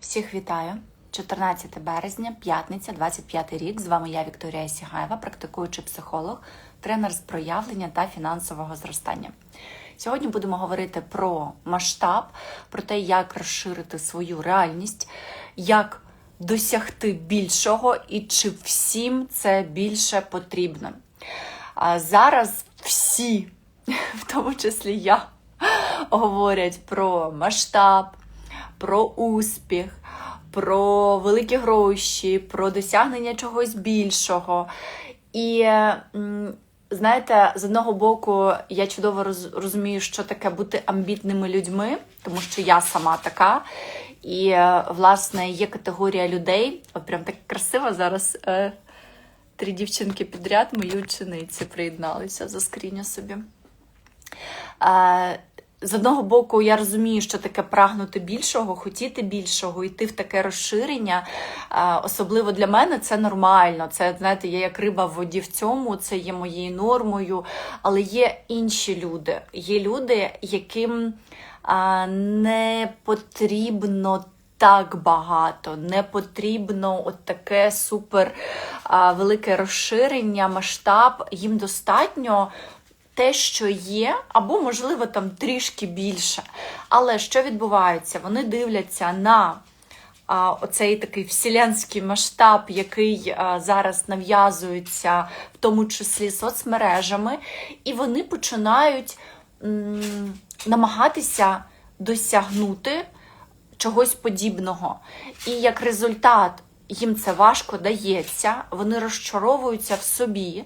Всіх вітаю! 14 березня, п'ятниця, 25 рік. З вами я, Вікторія Сігаєва, практикуючий психолог, тренер з проявлення та фінансового зростання. Сьогодні будемо говорити про масштаб, про те, як розширити свою реальність, як досягти більшого і чи всім це більше потрібно. А зараз всі, в тому числі я, говорять про масштаб, про успіх, про великі гроші, про досягнення чогось більшого. І знаєте, з одного боку, я чудово розумію, що таке бути амбітними людьми, тому що я сама така. І, е, власне, є категорія людей, от прям так красиво зараз. Е, Три дівчинки підряд, мої учениці приєдналися за скріню собі. Е, З одного боку, я розумію, що таке прагнути більшого, хотіти більшого, йти в таке розширення. Е, Особливо для мене це нормально. Це, знаєте, я як риба в воді в цьому, це є моєю нормою. Але є інші люди. Є люди, яким не потрібно так багато, не потрібно от таке супер а, велике розширення, масштаб. Їм достатньо те, що є, або, можливо, там трішки більше. Але що відбувається? Вони дивляться на а, оцей такий вселенський масштаб, який а, зараз нав'язується, в тому числі соцмережами, і вони починають м, намагатися досягнути чогось подібного. І як результат їм це важко дається, вони розчаровуються в собі,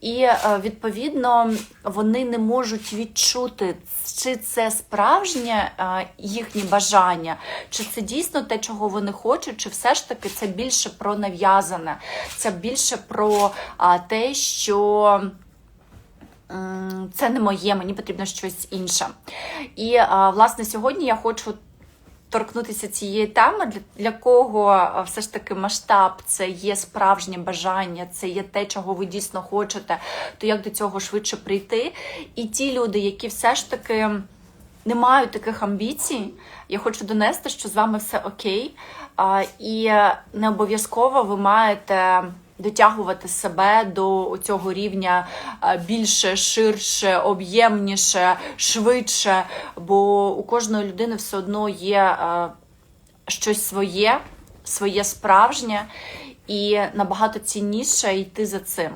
і е, відповідно вони не можуть відчути, чи це справжнє е, їхнє бажання, чи це дійсно те, чого вони хочуть, чи все ж таки це більше про нав'язане, це більше про те, що. Це не моє, мені потрібно щось інше. І власне сьогодні я хочу торкнутися цієї теми, для, для кого все ж таки масштаб це є справжнє бажання, це є те, чого ви дійсно хочете, то як до цього швидше прийти. І ті люди, які все ж таки не мають таких амбіцій, я хочу донести, що з вами все окей, і не обов'язково ви маєте. Дотягувати себе до цього рівня більше, ширше, об'ємніше, швидше, бо у кожної людини все одно є щось своє, своє справжнє, і набагато цінніше йти за цим.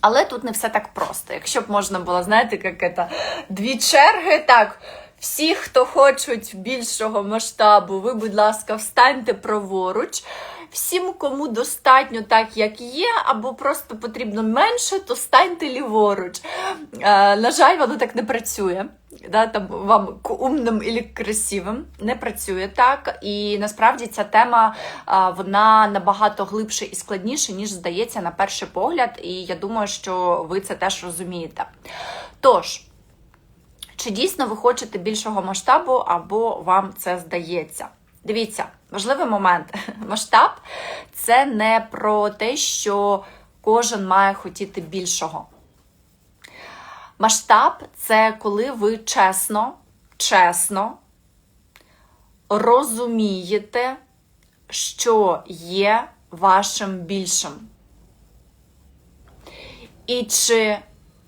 Але тут не все так просто. Якщо б можна було, знаєте, як це, дві черги, так. Всі, хто хочуть більшого масштабу, ви, будь ласка, встаньте праворуч. Всім, кому достатньо так, як є, або просто потрібно менше, то станьте ліворуч. Е, на жаль, воно так не працює. Да, там вам умним і красивим не працює так. І насправді ця тема вона набагато глибше і складніше, ніж здається на перший погляд. І я думаю, що ви це теж розумієте. Тож. Чи дійсно ви хочете більшого масштабу, або вам це здається? Дивіться, важливий момент. Масштаб це не про те, що кожен має хотіти більшого. Масштаб це коли ви чесно, чесно розумієте, що є вашим більшим. І чи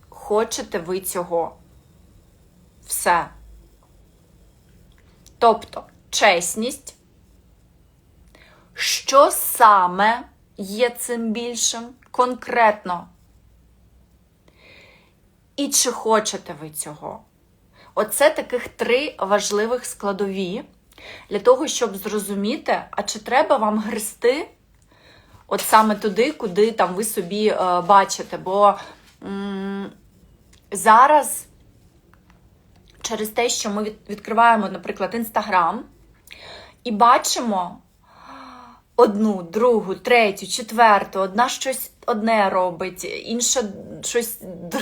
хочете ви цього? Все. Тобто, чесність, що саме є цим більшим конкретно? І чи хочете ви цього? Оце таких три важливих складові для того, щоб зрозуміти, а чи треба вам грести от саме туди, куди там ви собі е, бачите. Бо м, зараз через те, що ми від- відкриваємо, наприклад, Інстаграм і бачимо одну, другу, третю, четверту, одна щось одне робить, інше щось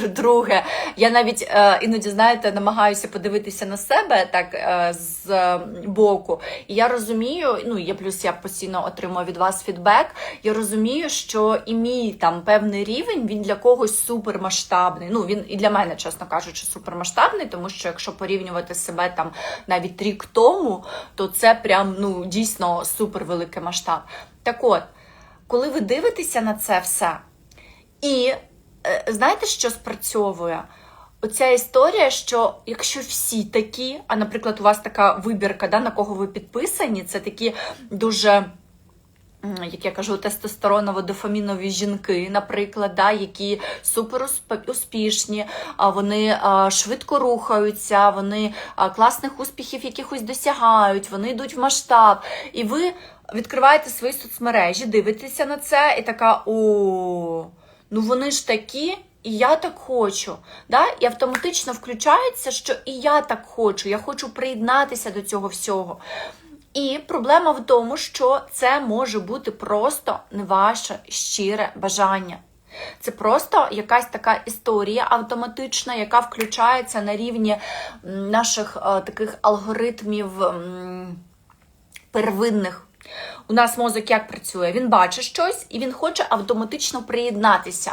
друге. Я навіть е, іноді, знаєте, намагаюся подивитися на себе так е, з е, боку. І я розумію, ну є плюс я постійно отримую від вас фідбек. Я розумію, що і мій там певний рівень він для когось супермасштабний. Ну він і для мене, чесно кажучи, супермасштабний, тому що якщо порівнювати себе там навіть рік тому, то це прям ну дійсно супервеликий масштаб. Так от, коли ви дивитеся на це все, і е, знаєте, що спрацьовує? Оця історія, що якщо всі такі, а наприклад, у вас така вибірка, да, на кого ви підписані, це такі дуже, як я кажу, тестостероново-дофамінові жінки, наприклад, да, які супер успішні, вони швидко рухаються, вони класних успіхів якихось досягають, вони йдуть в масштаб. І ви відкриваєте свої соцмережі, дивитеся на це, і така о, ну вони ж такі. І я так хочу, да? і автоматично включається, що і я так хочу, я хочу приєднатися до цього всього. І проблема в тому, що це може бути просто не ваше щире бажання. Це просто якась така історія автоматична, яка включається на рівні наших е, таких алгоритмів первинних. У нас мозок як працює? Він бачить щось і він хоче автоматично приєднатися.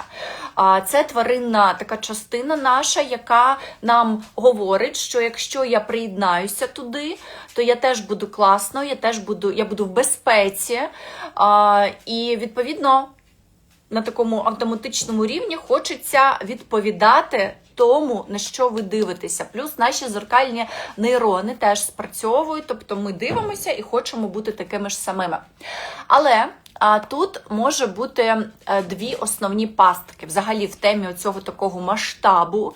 Це тваринна така частина наша, яка нам говорить, що якщо я приєднаюся туди, то я теж буду класно, я теж буду, я буду в безпеці. І відповідно на такому автоматичному рівні хочеться відповідати тому, на що ви дивитеся. Плюс наші зеркальні нейрони теж спрацьовують, тобто ми дивимося і хочемо бути такими ж самими. Але а, тут може бути е, дві основні пастки. Взагалі, в темі цього такого масштабу,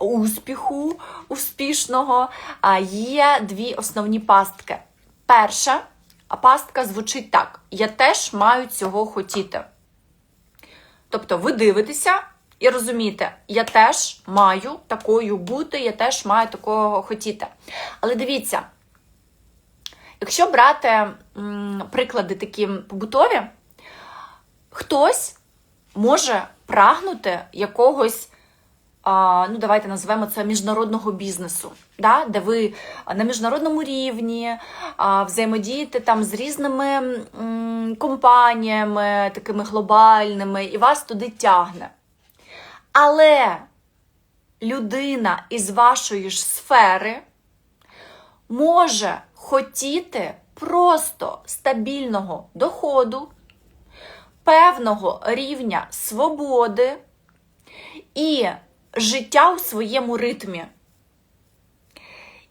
успіху, успішного є дві основні пастки. Перша пастка звучить так: я теж маю цього хотіти. Тобто ви дивитеся і розумієте, я теж маю такою бути, я теж маю такого хотіти. Але дивіться, якщо брати приклади такі побутові, хтось може прагнути якогось. Ну, давайте назвемо це міжнародного бізнесу, да? де ви на міжнародному рівні взаємодієте там з різними компаніями, такими глобальними, і вас туди тягне. Але людина із вашої ж сфери може хотіти просто стабільного доходу, певного рівня свободи і життя у своєму ритмі.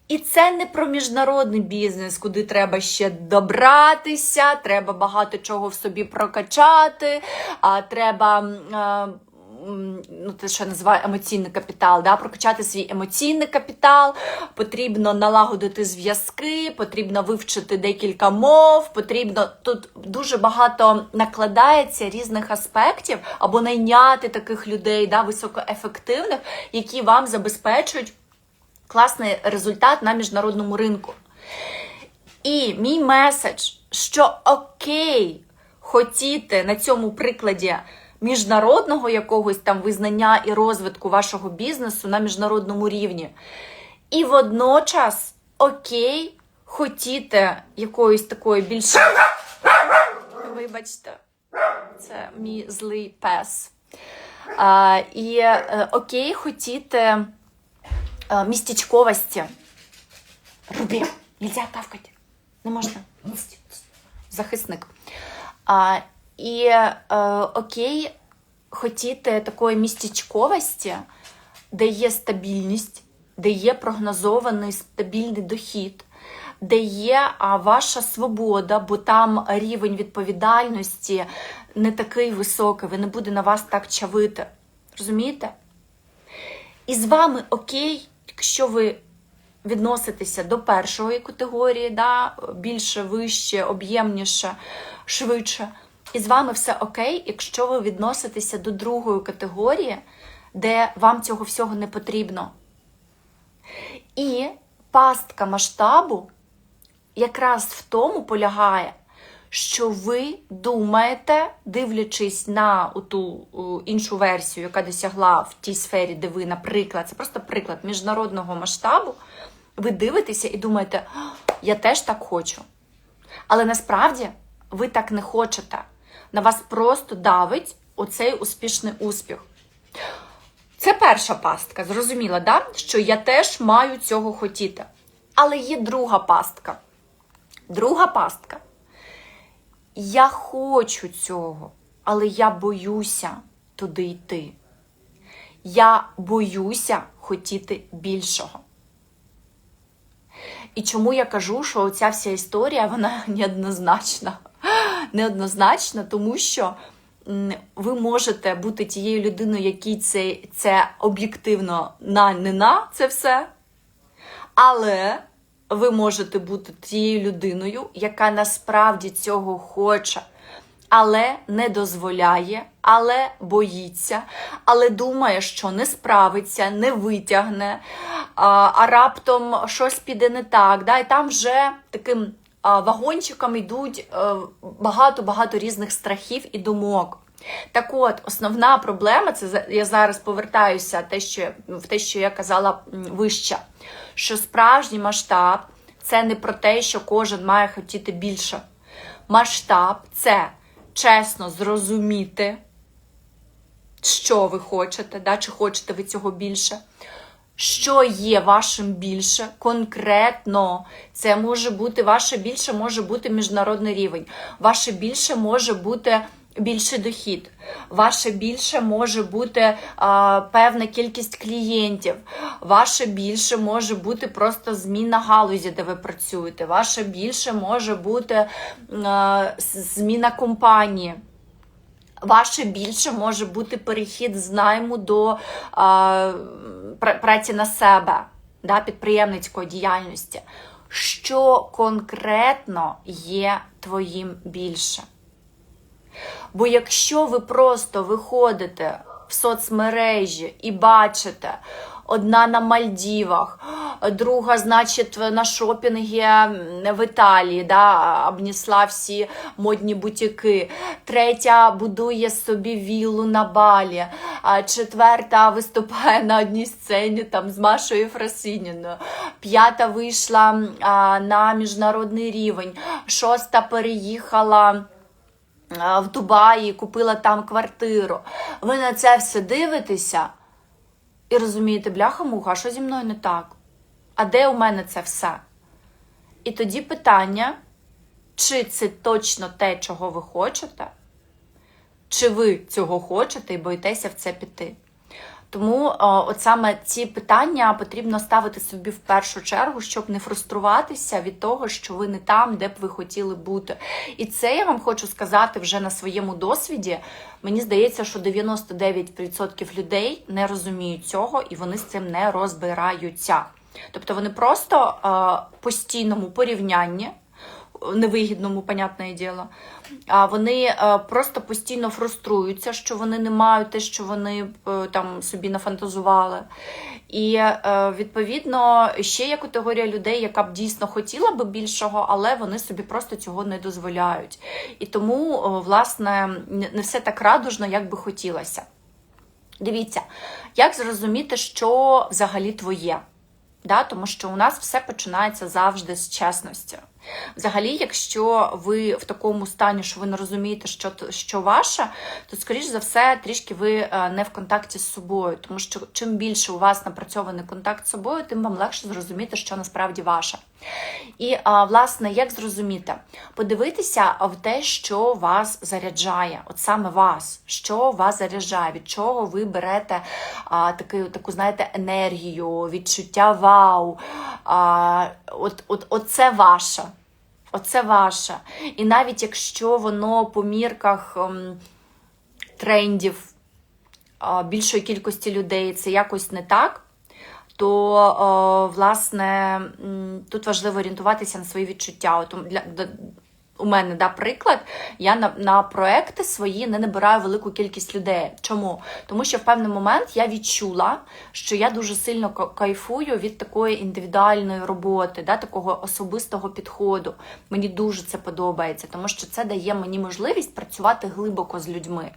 І це не про міжнародний бізнес, куди треба ще добратися, треба багато чого в собі прокачати, а треба. Ну, те, що називаю емоційний капітал, да? прокачати свій емоційний капітал, потрібно налагодити зв'язки, потрібно вивчити декілька мов, потрібно тут дуже багато накладається різних аспектів, або найняти таких людей, да, високоефективних, які вам забезпечують класний результат на міжнародному ринку. І мій меседж, що окей, хотіти на цьому прикладі міжнародного якогось там визнання і розвитку вашого бізнесу на міжнародному рівні. І водночас окей, хотіти якоїсь такої більш. Вибачте, це мій злий пес. А, і е, окей, хотіти е, містечковості. Рубі, нельзя кавкати. Не можна. Захисник. А, і е, окей, хотіти такої містечковості, де є стабільність, де є прогнозований стабільний дохід, де є а, ваша свобода, бо там рівень відповідальності не такий високий, ви не буде на вас так чавити. Розумієте? І з вами окей, якщо ви відноситеся до першої категорії, да, більше, вище, об'ємніше, швидше. І з вами все окей, якщо ви відноситеся до другої категорії, де вам цього всього не потрібно. І пастка масштабу якраз в тому полягає, що ви думаєте, дивлячись на ту іншу версію, яка досягла в тій сфері, де ви, наприклад, це просто приклад міжнародного масштабу, ви дивитеся і думаєте, я теж так хочу. Але насправді ви так не хочете. На вас просто давить оцей успішний успіх. Це перша пастка, зрозуміла, да? що я теж маю цього хотіти. Але є друга пастка. Друга пастка. Я хочу цього, але я боюся туди йти. Я боюся хотіти більшого. І чому я кажу, що ця вся історія вона неоднозначна. Неоднозначна, тому що ви можете бути тією людиною, якій це, це об'єктивно на не на це все. Але ви можете бути тією людиною, яка насправді цього хоче, але не дозволяє, але боїться, але думає, що не справиться, не витягне, а, раптом щось піде не так. Да? І там вже таким вагончиком йдуть багато-багато різних страхів і думок. Так от, основна проблема, це я зараз повертаюся те, що, в те, що я казала вище, що справжній масштаб це не про те, що кожен має хотіти більше. Масштаб це чесно зрозуміти, що ви хочете, да, чи хочете ви цього більше. Що є вашим більше конкретно? Це може бути ваше більше, може бути міжнародний рівень. Ваше більше може бути більший дохід. Ваше більше може бути а, певна кількість клієнтів. Ваше більше може бути просто зміна галузі, де ви працюєте. Ваше більше може бути а, зміна компанії. Ваше більше може бути перехід з найму до а, праці на себе, да, підприємницької діяльності. Що конкретно є твоїм більше? Бо якщо ви просто виходите в соцмережі і бачите одна на Мальдівах, друга, значить, на шопінгі в Італії, да, обнісла всі модні бутіки, третя будує собі віллу на балі, четверта виступає на одній сцені там з Машою Фросиніною, п'ята вийшла на міжнародний рівень, шоста переїхала в Дубаї, купила там квартиру. Ви на це все дивитеся і розумієте, бляха-муха, що зі мною не так? А де у мене це все? І тоді питання, чи це точно те, чого ви хочете, чи ви цього хочете і боїтеся в це піти. Тому о, от саме ці питання потрібно ставити собі в першу чергу, щоб не фруструватися від того, що ви не там, де б ви хотіли бути. І це я вам хочу сказати вже на своєму досвіді. Мені здається, що 99% людей не розуміють цього і вони з цим не розбираються. Тобто вони просто е, постійному порівнянні невигідному, понятне діло. А вони е, просто постійно фруструються, що вони не мають те, що вони е, там собі нафантазували. І е, відповідно ще є категорія людей, яка б дійсно хотіла би більшого, але вони собі просто цього не дозволяють. І тому, о, власне, не не все так радужно, як би хотілося. Дивіться, як зрозуміти, що взагалі твоє. Да? Тому що у нас все починається завжди з чесності. Взагалі, якщо ви в такому стані, що ви не розумієте, що, що ваше, то, скоріш за все, трішки ви е, не в контакті з собою. Тому що чим більше у вас напрацьований контакт з собою, тим вам легше зрозуміти, що насправді ваше. І, власне, як зрозуміти? Подивитися в те, що вас заряджає, от саме вас, що вас заряджає, від чого ви берете а, таку, таку, знаєте, енергію, відчуття вау. А, от, от, от це ваше. Оце ваше. І навіть якщо воно по мірках ем, трендів більшої кількості людей це якось не так, то о, власне тут важливо орієнтуватися на свої відчуття. От для, у мене да, я на, на проекти свої не набираю велику кількість людей. Чому? Тому що в певний момент я відчула, що я дуже сильно ка- кайфую від такої індивідуальної роботи, да, такого особистого підходу. Мені дуже це подобається, тому що це дає мені можливість працювати глибоко з людьми.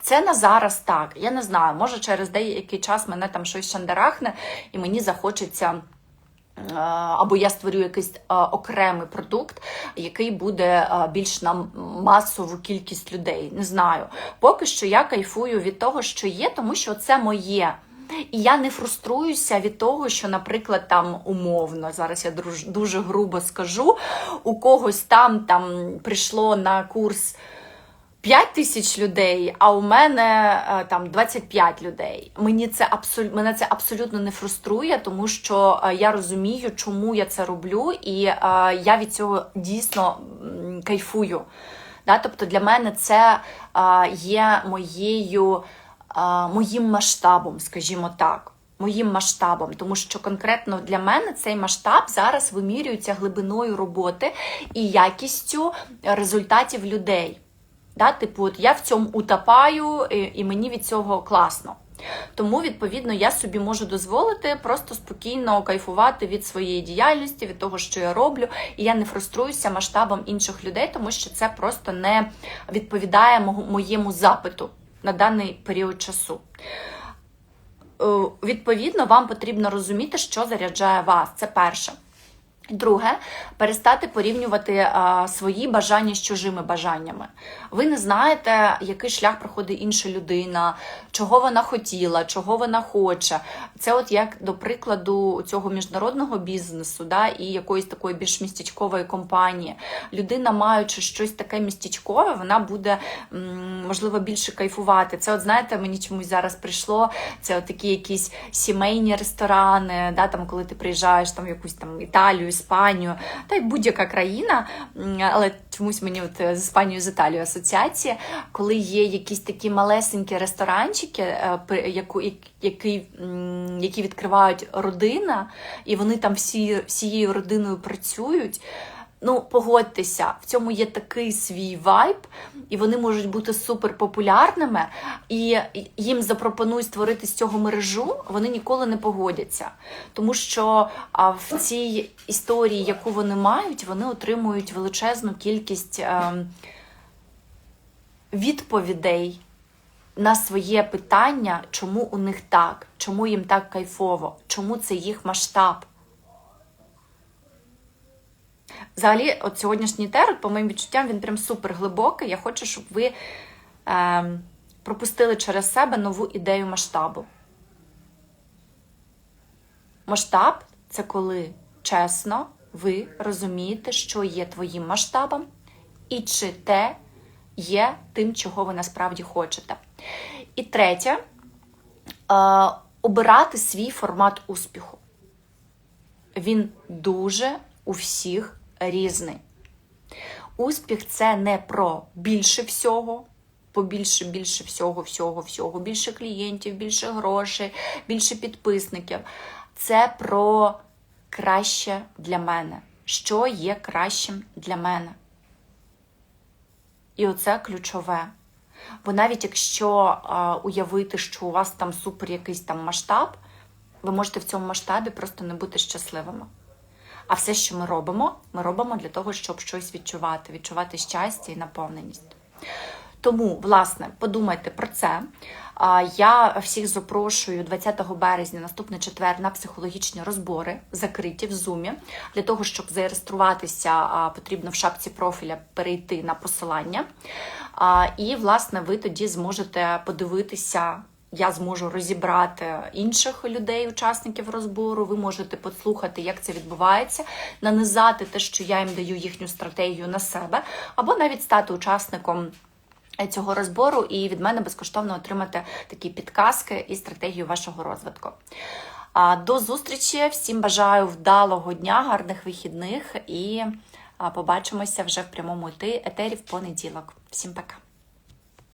Це на зараз так. Я не знаю, може через деякий час мене там щось шандарахне, і мені захочеться. Е, Або я створю якийсь е, окремий продукт, який буде е, більш на масову кількість людей. Не знаю. Поки що я кайфую від того, що є, тому що це моє. І я не фруструюся від того, що, наприклад, там умовно, зараз я дуже грубо скажу, у когось там, там прийшло на курс 5 тисяч людей, а у мене е, там 25 людей. Мені це абсолютно мене це абсолютно не фруструє, тому що е, я розумію, чому я це роблю, і е, я від цього дійсно кайфую. Да? Тобто для мене це є моєю, моїм масштабом, скажімо так. Моїм масштабом, тому що конкретно для мене цей масштаб зараз вимірюється глибиною роботи і якістю результатів людей. Да? Типу, от я в цьому утопаю, і, і мені від цього класно. Тому, відповідно, я собі можу дозволити просто спокійно кайфувати від своєї діяльності, від того, що я роблю, і я не фруструюся масштабом інших людей, тому що це просто не відповідає моєму запиту на даний період часу. Е, Відповідно, вам потрібно розуміти, що заряджає вас. Це перше. Друге, перестати порівнювати а, свої бажання з чужими бажаннями. Ви не знаєте, який шлях проходить інша людина, чого вона хотіла, чого вона хоче. Це, от як до прикладу цього міжнародного бізнесу, да, і якоїсь такої більш містечкової компанії. Людина, маючи щось таке містечкове, вона буде можливо більше кайфувати. Це, от знаєте, мені чомусь зараз прийшло. Це от такі якісь сімейні ресторани, да, там, коли ти приїжджаєш там в якусь там Італію, Іспанію, та й будь-яка країна, але чомусь мені от е, з Іспанією з Італією асоціація, коли є якісь такі малесенькі ресторанчики, е, яку, як- які відкривають родина, і вони там всі, всією родиною працюють. Ну, погодьтеся, в цьому є такий свій вайб, і вони можуть бути супер популярними, і їм запропонують створити з цього мережу, вони ніколи не погодяться. Тому що а, в цій історії, яку вони мають, вони отримують величезну кількість ем, відповідей на своє питання, чому у них так, чому їм так кайфово, чому це їх масштаб. Взагалі, от сьогоднішній терод, по моїм відчуттям, він прям супер глибокий. Я хочу, щоб ви е, пропустили через себе нову ідею масштабу. Масштаб це коли чесно ви розумієте, що є твоїм масштабом, і чи те є тим, чого ви насправді хочете. І третє е, обирати свій формат успіху. Він дуже у всіх різний. Успіх це не про більше всього, побільше, більше всього, всього, всього, більше клієнтів, більше грошей, більше підписників. Це про краще для мене. Що є кращим для мене? І оце ключове. Бо навіть якщо а, уявити, що у вас там супер якийсь там масштаб, ви можете в цьому масштабі просто не бути щасливими. А все, що ми робимо, ми робимо для того, щоб щось відчувати, відчувати щастя і наповненість. Тому, власне, подумайте про це. Я всіх запрошую 20 березня, наступний четвер, на психологічні розбори, закриті в зумі. Для того, щоб зареєструватися, потрібно в шапці профіля перейти на посилання. І, власне, ви тоді зможете подивитися. Я зможу розібрати інших людей, учасників розбору. Ви можете послухати, як це відбувається, нанизати те, що я їм даю їхню стратегію на себе, або навіть стати учасником цього розбору і від мене безкоштовно отримати такі підказки і стратегію вашого розвитку. До зустрічі! Всім бажаю вдалого дня, гарних вихідних і побачимося вже в прямому етері в понеділок. Всім пока!